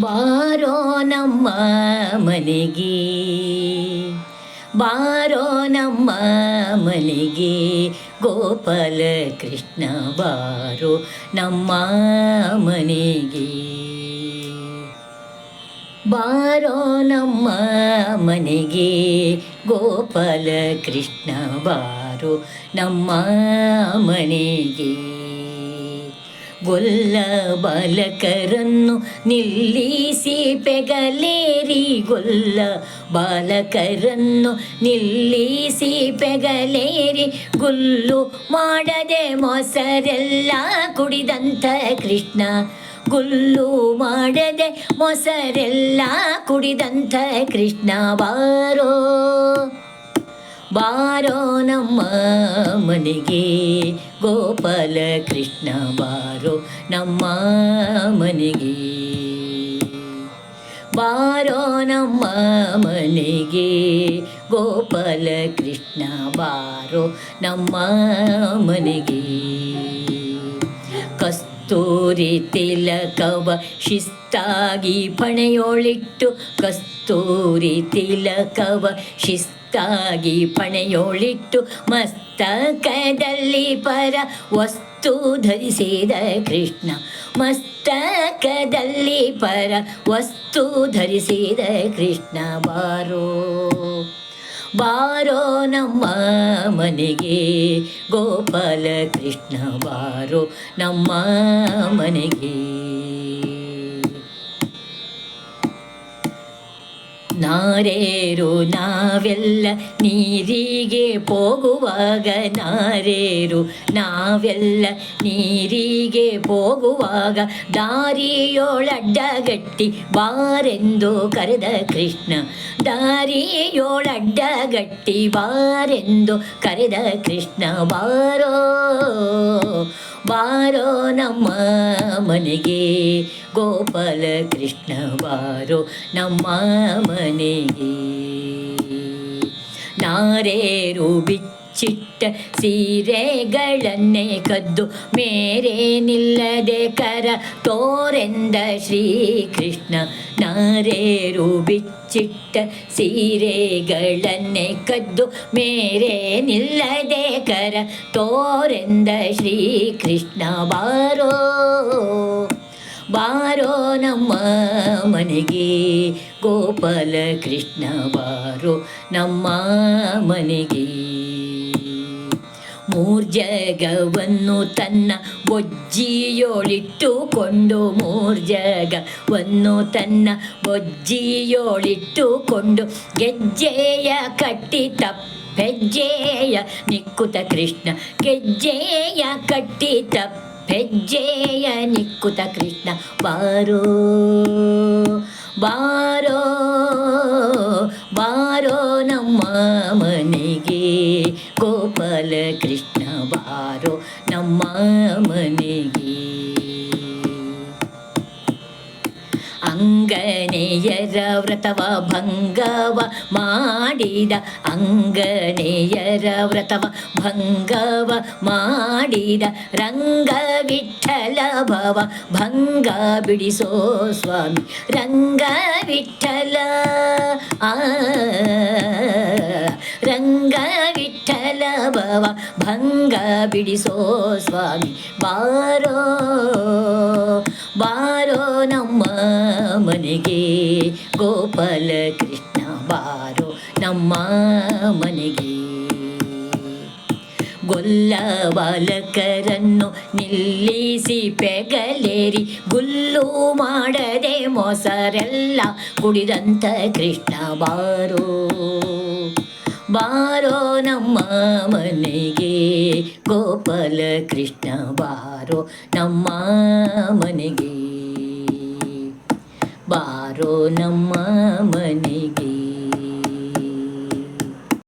ಬಾರೋ ನಮ್ಮ ಮನೆಗೆ, ಬಾರೋ ನಮ್ಮ ಮನೆಗೆ ಗೋಪಾಲ ಕೃಷ್ಣ ಬಾರೋ ನಮ್ಮ ಮನೆಗೆ. ಬಾರೋ ನಮ್ಮ ಮನೆಗೆ ಗೋಪಾಲ ಕೃಷ್ಣ ಬಾರೋ ನಮ್ಮ ಮನೆಗೆ. ಗೊಲ್ಲ ಬಾಲಕರನ್ನು ನಿಲ್ಲಿಸಿ ಪೆಗಲೇರಿ. ಗೊಲ್ಲ ಬಾಲಕರನ್ನು ನಿಲ್ಲಿಸಿ ಪೆಗಲೇರಿ. ಗುಲ್ಲು ಮಾಡದೆ ಮೊಸರೆಲ್ಲ ಕುಡಿದಂಥ ಕೃಷ್ಣ. ಗುಲ್ಲು ಮಾಡದೆ ಮೊಸರೆಲ್ಲ ಕುಡಿದಂಥ ಕೃಷ್ಣ. ಬಾರೋ ಬಾರೋ ನಮ್ಮ ಮನೆಗೆ ಗೋಪಾಲ ಕೃಷ್ಣ ಬಾರೋ ನಮ್ಮ ಮನೆಗೆ. ಬಾರೋ ನಮ್ಮ ಮನೆಗೆ ಗೋಪಾಲ ಕೃಷ್ಣ ಬಾರೋ ನಮ್ಮ ಮನೆಗೆ. ಕಸ್ತೂರಿ ತಿಲಕವ ಶಿಸ್ತಾಗಿ ಪಣೆಯೋಳಿಟ್ಟು. ಕಸ್ತೂರಿ ತಿಲಕವ ಶಿಸ್ತಾಗಿ ಪಣೆಯೋಳಿಟ್ಟು. ಮಸ್ತಕದಲ್ಲಿ ಪರ ವಸ್ತು ಧರಿಸಿದ ಕೃಷ್ಣ. ಮಸ್ತಕದಲ್ಲಿ ಪರ ವಸ್ತು ಧರಿಸಿದ ಕೃಷ್ಣ. ಬಾರೋ ಬಾರೋ ನಮ್ಮ ಮನೆಗೆ ಗೋಪಾಲ ಕೃಷ್ಣ ಬಾರೋ ನಮ್ಮ ಮನೆಗೆ. ನಾರೇರು, ನಾವೆಲ್ಲ ನೀರಿಗೆ ಹೋಗುವಾಗ ನಾರೇರು, ನಾವೆಲ್ಲ ನೀರಿಗೆ ಹೋಗುವಾಗ ದಾರಿಯೋಳಡ್ಡಗಟ್ಟಿ ಬಾರೆಂದು ಕರೆದ ಕೃಷ್ಣ. ದಾರಿಯೋಳಡ್ಡಗಟ್ಟಿ ಬಾರೆಂದು ಕರೆದ ಕೃಷ್ಣ, ಬಾರೋ ಬಾರೋ ನಮ್ಮ ಮನೆಗೆ ಗೋಪಾಲ ಕೃಷ್ಣ ಬಾರೋ ನಮ್ಮ ಮನೆಗೆ. ನಾರೇರು ಬಿಚ್ಚಿಟ್ಟ ಸೀರೆಗಳನ್ನೇ ಕದ್ದು ಮೇರೇನಿಲ್ಲದೆ ಕರ ತೋರೆಂದ ಶ್ರೀಕೃಷ್ಣ ನಾರೇರು ಬಿಚ್ಚಿಟ್ಟ ಸೀರೆಗಳನ್ನೇ ಕದ್ದು ಮೇರೇನಿಲ್ಲದೆ ಕರ ತೋರೆಂದ ಶ್ರೀಕೃಷ್ಣ ಬಾರೋ ಬಾರೋ ನಮ್ಮ ಮನೆಗೆ ಗೋಪಾಲ ಕೃಷ್ಣ ಬಾರೋ, ನಮ್ಮ ಮನೆಗೆ ಮೂರ್ಜಗವನ್ನು ತನ್ನ ಬೊಜ್ಜಿಯೋಳಿಟ್ಟುಕೊಂಡು, ಮೂರ್ಜಗವನ್ನು ತನ್ನ ಬೊಜ್ಜಿಯೋಳಿಟ್ಟುಕೊಂಡು ಗೆಜ್ಜೆಯ ಕಟ್ಟಿ ತಪ್ಪೆಜ್ಜೆಯ ನಿಕ್ಕುತ ಕೃಷ್ಣ, ಗೆಜ್ಜೆಯ ಕಟ್ಟಿ ತಪ್ಪೆಜ್ಜೆಯ ನಿಕ್ಕುತ ಕೃಷ್ಣ, ಬಾರೋ ಬಾರೋ ಬಾರೋ ನಮ್ಮ ಮನೆಗೆ ಕೃಷ್ಣ ಬಾರೋ ನಮ್ಮ ಮನೆಗೆ. ಅಂಗನೆಯರ ವ್ರತವ ಭಂಗವ ಮಾಡಿದ ಅಂಗನೆಯರ ವ್ರತವ ಭಂಗವ ಮಾಡಿದ ರಂಗ ವಿಠಲ ಭವ ಭಂಗ ಬಿಡಿಸೋ ಸ್ವಾಮಿ ರಂಗ ವಿಠಲ ಆ, ರಂಗ ಭವ ಭಂಗ ಬಿಡಿಸೋ ಸ್ವಾಮಿ. ಬಾರೋ ಬಾರೋ ನಮ್ಮ ಮನೆಗೆ. ಗೋಪಾಲ ಕೃಷ್ಣ ಬಾರೋ ನಮ್ಮ ಮನೆಗೆ. ಗೊಲ್ಲ ಬಾಲಕರನ್ನು ನಿಲ್ಲಿಸಿ ಪೆಗಲೇರಿ. ಗುಲ್ಲು ಮಾಡದೆ ಮೊಸರೆಲ್ಲ ಕುಡಿದಂಥ ಕೃಷ್ಣ ಬಾರೋ. ಬಾರೋ ನಮ್ಮ ಮನೆಗೆ ಗೋಪಾಲ ಕೃಷ್ಣ ಬಾರೋ ನಮ್ಮ ಮನೆಗೆ. ಬಾರೋ ನಮ್ಮ ಮನೆಗೆ